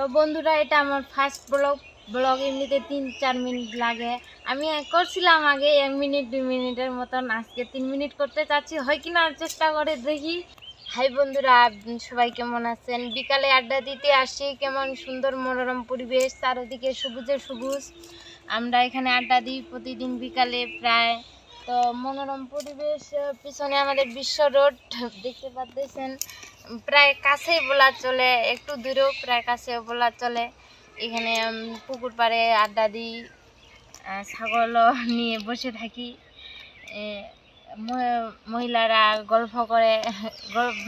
তো বন্ধুরা, এটা আমার ফার্স্ট ব্লগ ব্লগ এমনিতে তিন, চার মিনিট লাগে। আমি করছিলাম আগে এক মিনিট দুই মিনিটের মতন। আজকে তিন মিনিট করতে চাচ্ছি। হয় কিনা চেষ্টা করে দেখি। হাই বন্ধুরা, সবাই কেমন আছেন? বিকালে আড্ডা দিতে আসি। কেমন সুন্দর মনোরম পরিবেশ। চারদিকে সবুজে সবুজ। আমরা এখানে আড্ডা দিই প্রতিদিন বিকালে প্রায় তো মনোরম পরিবেশ পিছনে আমাদের বিশ্ব রোড, দেখতে পাচ্ছেন প্রায় কাছেই বলা চলে, একটু দূরেও প্রায় কাছে বলা চলে। এখানে পুকুর পাড়ে আড্ডা দিই ছাগলও নিয়ে বসে থাকি। মহিলারা গল্প করে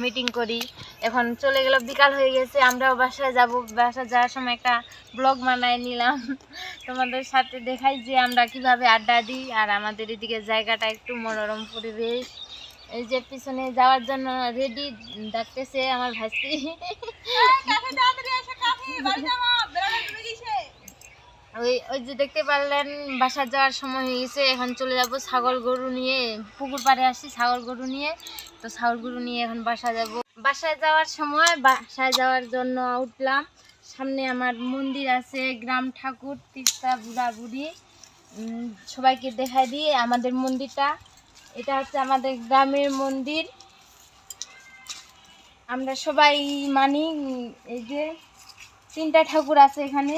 মিটিং করি। এখন চলে গেল, বিকাল হয়ে গেছে, আমরাও বাসায় যাব। বাসায় যাওয়ার সময় একটা ব্লগ বানায় নিলাম। তোমাদের সাথে দেখাই যে আমরা কীভাবে আড্ডা দিই, আর আমাদের এদিকে জায়গাটা একটু মনোরম পরিবেশ। এই যে পিছনে যাওয়ার জন্য রেডি ডাকতেছে আমার ভাস্তি ওই ওই যে দেখতে পারলেন, বাসা যাওয়ার সময় হয়ে গেছে, এখন চলে যাব ছাগল গরু নিয়ে, পুকুর পাড়ে আসি ছাগল গরু নিয়ে, তো ছাগল গরু নিয়ে এখন বাসা যাব। বাসায় যাওয়ার সময়, বাসায় যাওয়ার জন্য উঠলাম, সামনে আমার মন্দির আছে, গ্রাম ঠাকুর, তিস্তা, বুড়া বুড়ি সবাইকে দেখাই দিই আমাদের মন্দিরটা। এটা হচ্ছে আমাদের গ্রামের মন্দির। আমরা সবাই মানি, এই যে তিনটা ঠাকুর আছে এখানে।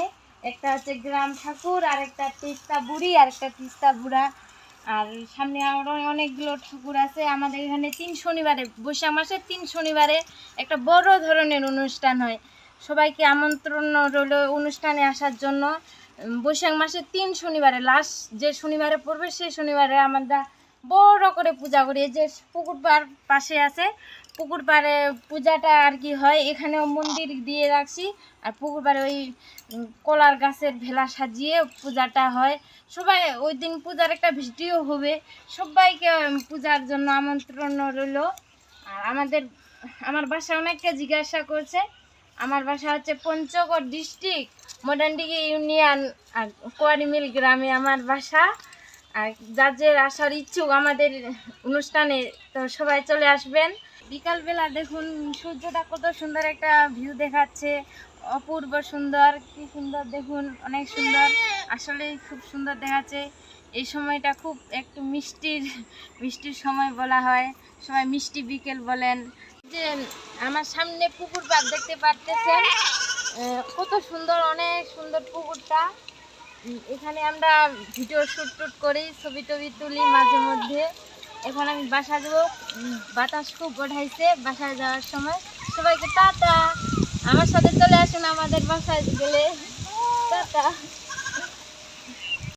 একটা হচ্ছে গ্রাম ঠাকুর আর একটা তিস্তা বুড়ি আর একটা তিস্তা বুড়া। আর সামনে আরও অনেকগুলো ঠাকুর আছে। আমাদের এখানে তিন শনিবারে, বৈশাখ মাসের তিন শনিবারে একটা বড় ধরনের অনুষ্ঠান হয়। সবাইকে আমন্ত্রণ রইল অনুষ্ঠানে আসার জন্য। বৈশাখ মাসে তিন শনিবারে, লাস্ট যে শনিবারে পড়বে সেই শনিবারে আমরা বড় করে পূজা করি। এই যে পুকুর পাড় পাশে আছে, পুকুর পাড়ে পূজাটা আর কি হয়। এখানেও মন্দির দিয়ে রাখছি আর পুকুর পাড়ে ওই কলার গাছের ভেলা সাজিয়ে পূজাটা হয়। সবাই ওই দিন পূজার একটা ভিডিও হবে। সবাইকে পূজার জন্য আমন্ত্রণ রইল। আর আমাদের, আমার বাসা অনেককে জিজ্ঞাসা করছে। আমার বাসা হচ্ছে পঞ্চগড় ডিস্ট্রিক্ট মডার্নডিগি ইউনিয়ন, আর কোয়ারিমিল গ্রামে আমার বাসা। আর যাদের আসার ইচ্ছুক আমাদের অনুষ্ঠানে, তো সবাই চলে আসবেন। বিকালবেলা দেখুন, সূর্যটা কত সুন্দর একটা ভিউ দেখাচ্ছে। অপূর্ব সুন্দর, কি সুন্দর দেখুন, অনেক সুন্দর। আসলেই খুব সুন্দর দেখাচ্ছে। এই সময়টা খুব একটু মিষ্টির মিষ্টির সময় বলা হয়। সবাই মিষ্টি বিকেল বলেন। যে আমার সামনে পুকুর পাড় দেখতে পারতেছেন। কত সুন্দর, অনেক সুন্দর পুকুরটা। এখানে আমরা ভিডিও শ্যুট টুট করি, ছবি টবি তুলি মাঝে মধ্যে। এখন আমি বাসা যাব। বাতাস খুব ওঠাইছে বাসায় যাওয়ার সময়। সবাইকে টাটা। আমার সাথে চলে আসুন আমাদের বাসায় গেলে। টাটা।